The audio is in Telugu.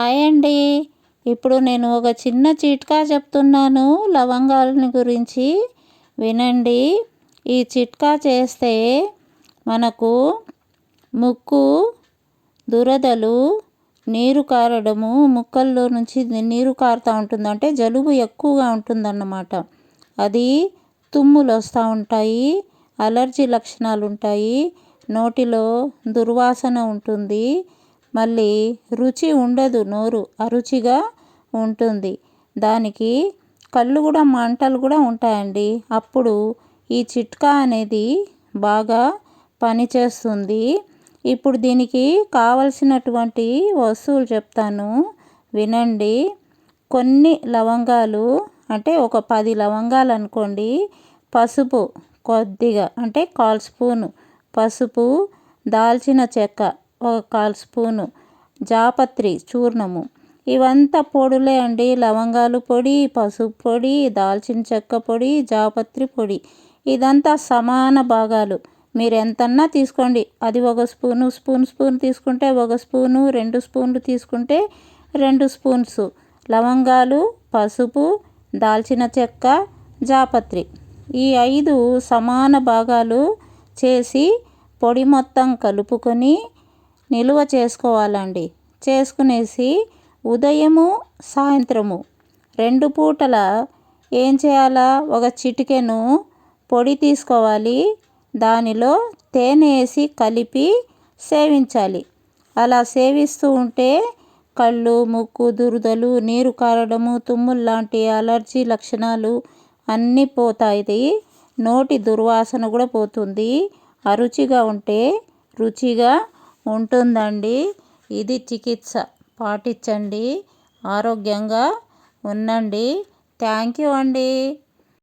హాయ్ అండి. ఇప్పుడు నేను ఒక చిన్న చిట్కా చెప్తున్నాను లవంగాలని గురించి. వినండి. ఈ చిట్కా చేస్తే మనకు ముక్కు దురదలు నీరు కారడము ముక్కల్లో నుంచి నీరు కారుతూ ఉంటుంది. అంటే జలుబు ఎక్కువగా ఉంటుందన్నమాట. అది తుమ్ములు వస్తూ ఉంటాయి అలర్జీ లక్షణాలు ఉంటాయి నోటిలో దుర్వాసన ఉంటుంది మళ్ళీ రుచి ఉండదు నోరు అరుచిగా ఉంటుంది. దానికి కళ్ళు కూడా మంటలు కూడా ఉంటాయండి. అప్పుడు ఈ చిట్కా అనేది బాగా పనిచేస్తుంది ఇప్పుడు దీనికి కావలసినటువంటి వస్తువులు చెప్తాను. వినండి. కొన్ని లవంగాలు అంటే ఒక పది లవంగాలు అనుకోండి. పసుపు కొద్దిగా అంటే కాల్ స్పూను పసుపు దాల్చిన చెక్క ఒక కాల్ స్పూను జాపత్రి చూర్ణము. ఇవంతా పొడులే అండి. లవంగాలు పొడి పసుపు పొడి దాల్చిన చెక్క పొడి జాపత్రి పొడి. ఇదంతా సమాన భాగాలు. మీరు ఎంతన్నా తీసుకోండి. అది ఒక స్పూను స్పూన్ స్పూన్ తీసుకుంటే ఒక స్పూను రెండు స్పూన్లు తీసుకుంటే రెండు స్పూన్స్. లవంగాలు పసుపు దాల్చిన చెక్క జాపత్రి. ఈ ఐదు సమాన భాగాలు చేసి పొడి మొత్తం కలుపుకొని నిలువ చేసుకోవాలండి. చేసుకునేసి ఉదయము సాయంత్రము రెండు పూటల ఏం చేయాలా? ఒక చిటికెను పొడి తీసుకోవాలి. దానిలో తేనె వేసి కలిపి సేవించాలి. అలా సేవిస్తూ ఉంటే కళ్ళు ముక్కు దురదలు నీరు కారడము తుమ్ములు లాంటి అలర్జీ లక్షణాలు అన్నీ పోతాయి. నోటి దుర్వాసన కూడా పోతుంది. అరుచిగా ఉంటే రుచిగా ఉంటుందండి. ఇది చికిత్స. పాటించండి. ఆరోగ్యంగా ఉండండి. థ్యాంక్ యూ అండి.